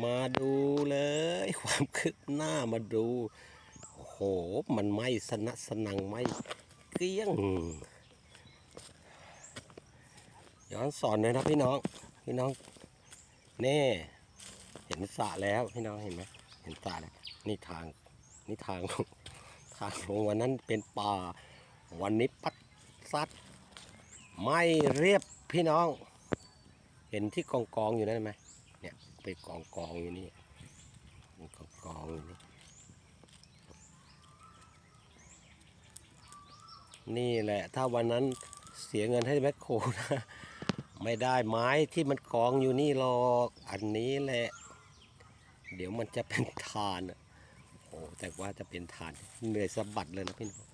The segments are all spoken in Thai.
มาดูเลย ความคืบหน้ามาดู โห มันไหม่สนะสนังไหม่เกลี้ยง ย้อนสอนเลยนะพี่น้อง พี่น้อง แน่ เห็นสระแล้วพี่น้องเห็นไหมเห็นสระแล้วนี่ทาง นี่ทางลงทางลงวันนั้นเป็นป่า วันนี้ปัดซัด ไม่เรียบพี่น้อง เห็นที่กองกองอยู่นั่นไหมเนี่ย ไปกองกองอยู่นี่กองกองอยู่นี่นี่แหละ ถ้าวันนั้นเสียเงินให้แมคโครนะไม่ได้ไม้ที่มันกองอยู่นี่หรอกอันนี้แหละ เดี๋ยวมันจะเป็นทานโอ้แต่ว่าจะเป็นทานเหนื่อยสะบัดเลยนะพี่น้อง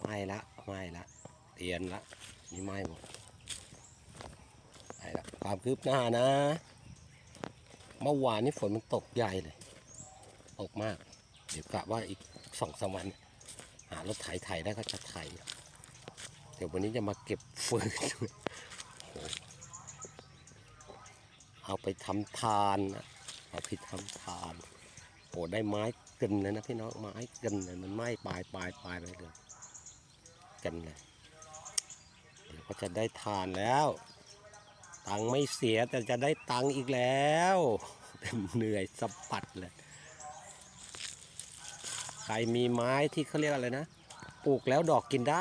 ไม่ละไม่ละเตียนละนี่ไม่หมด ความคืบหน้านะเมื่อวานนี้ฝนมันตกใหญ่เลย ตกมาก เดี๋ยวกะว่าอีกสองสามวัน หารถไถไถได้ก็จะไถเดี๋ยววันนี้จะมาเก็บฟืนโอ้โหเอาไปทำทานนะเอาไปทำทานโอ้ได้ไม้กึนเลยนะพี่น้องไม้กึนเลยมันไหม้ปลายปลายปลายไปเลยกันเลยเดี๋ยวก็จะได้ทานแล้ว ตังไม่เสียแต่จะได้ตังอีกแล้วเหนื่อยสะบัดเลยใครมีไม้ที่เขาเรียกอะไรนะปลูกแล้วดอกกินได้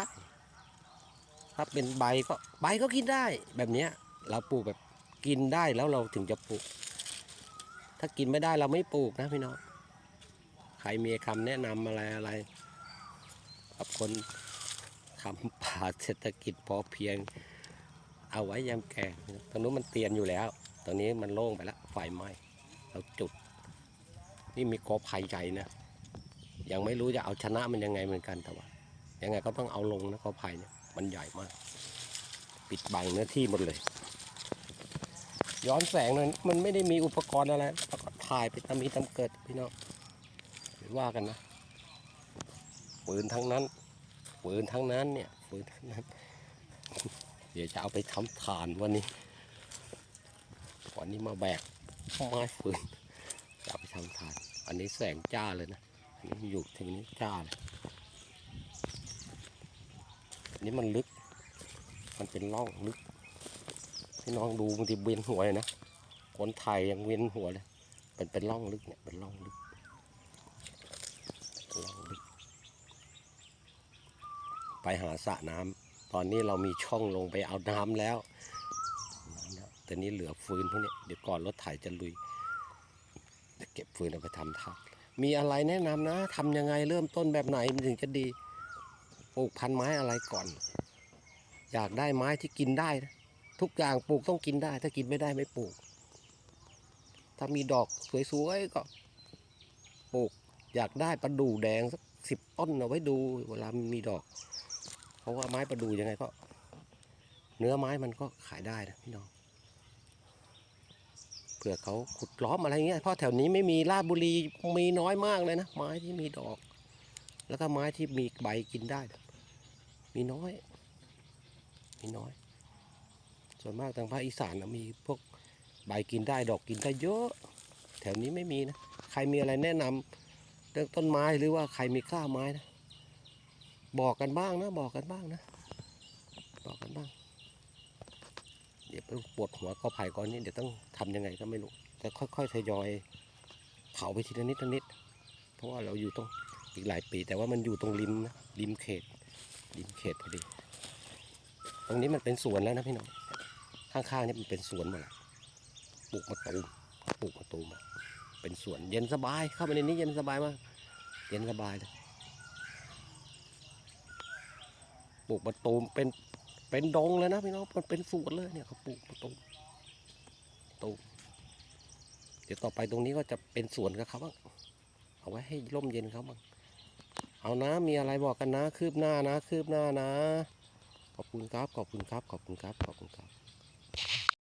ถ้าเป็นใบก็ใบก็กินได้แบบเนี้ยเราปลูกแบบกินได้แล้วเราถึงจะปลูก ถ้ากินไม่ได้เราไม่ปลูกนะพี่น้องใครมีคำแนะนำอะไรอะไรกับคนทำป่าเศรษฐกิจพอเพียง เอาไว้ยามแก่ตรงนู้นมันเตียนอยู่แล้วตรงนี้มันโล่งไปแล้วไฟไหม้เราจุด นี่มีกอไผ่ใหญ่นะยังไม่รู้จะเอาชนะมันยังไงเหมือนกันแต่ว่ายังไงก็ต้องเอาลงนะกอไผ่เนี่ยมันใหญ่มาก ปิดบังเนื้อที่หมดเลย ย้อนแสงนั้นมันไม่ได้มีอุปกรณ์อะไรแล้วก็ถ่ายไปตามมีตามเกิดพี่น้องไม่ว่ากันนะปืนทั้งนั้นปืนทั้งนั้นเนี่ยปืนทั้งนั้น เดี๋ยวจะเอาไปทำฐานวันนี้วันนี้มาแบกไม้ฟืนจะเอาไปทำฐาน อันนี้แสงจ้าเลยนะอันนี้อยู่ทีนี้จ้าเลยอันนี้มันลึก มันเป็นร่องลึกพี่น้องดูบางทีเวียนหัวเลยนะคนไทยยังเวียนหัวเลยเป็นเป็นร่องลึกเนี่ยเป็นร่องลึกร่องลึก ไปหาสระน้ำ ตอนนี้เรามีช่องลงไปเอาน้ำแล้วน้ำแล้วแต่นี้เหลือฟืนพวกนี้เดี๋ยวก่อนรถไถจะลุยจะเก็บฟืนเอาไปทำท่ามีอะไรแนะนำนะทำยังไงเริ่มต้นแบบไหนมันถึงจะดีปลูกพันไม้อะไรก่อน อยากได้ไม้ที่กินได้นะทุกอย่างปลูกต้องกินได้ ถ้ากินไม่ได้ไม่ปลูก ถ้ามีดอกสวยๆก็ปลูก อยากได้ประดู่แดงสักสิบต้นเอาไว้ดู เวลามีดอก เพราะว่าไม้ประดูยังไงก็ เนื้อไม้มันก็ขายได้นะพี่น้องเผื่อเขาขุดล้อมอะไรเงี้ยเพราะแถวนี้ไม่มีลาดบุรีมีน้อยมากเลยนะไม้ที่มีดอก แล้วก็ไม้ที่มีใบกินได้ มีน้อย มีน้อย ส่วนมากทางภาคอีสานนะมีพวกใบกินได้ดอกกินได้เยอะ แถวนี้ไม่มีนะ ใครมีอะไรแนะนำเรื่องต้นไม้หรือว่าใครมีกล้าไม้นะ บอกกันบ้างนะบอกกันบ้างนะ บอกกันบ้าง เดี๋ยวไปปวดหัวก็ไผ่ก่อนนี้เดี๋ยวต้องทำยังไงก็ไม่รู้แต่ค่อยๆทยอยเผาไปทีละนิดละนิด เพราะว่าเราอยู่ตรงอีกหลายปี แต่ว่ามันอยู่ตรงริมนะริมเขตริมเขตพอดี ตรงนี้มันเป็นสวนแล้วนะพี่น้องข้างๆนี่มันเป็นสวนหมดละปลูกมะตูมปลูกมะตูมเป็นสวนเย็นสบายเข้าไปในนี้เย็นสบายมากเย็นสบายเลย ปลูกมะตูมเป็นเป็นดงเลยนะพี่น้องมันเป็นสวนเลยเนี่ยเขาปลูกมะตูมตูมเดี๋ยวต่อไปตรงนี้ก็จะเป็นสวนกับเขาบ้างเอาไว้ให้ร่มเย็นเขาบ้างเอานะมีอะไรบอกกันนะ คืบหน้านะ คืบหน้านะ ขอบคุณครับขอบคุณครับขอบคุณครับขอบคุณครับ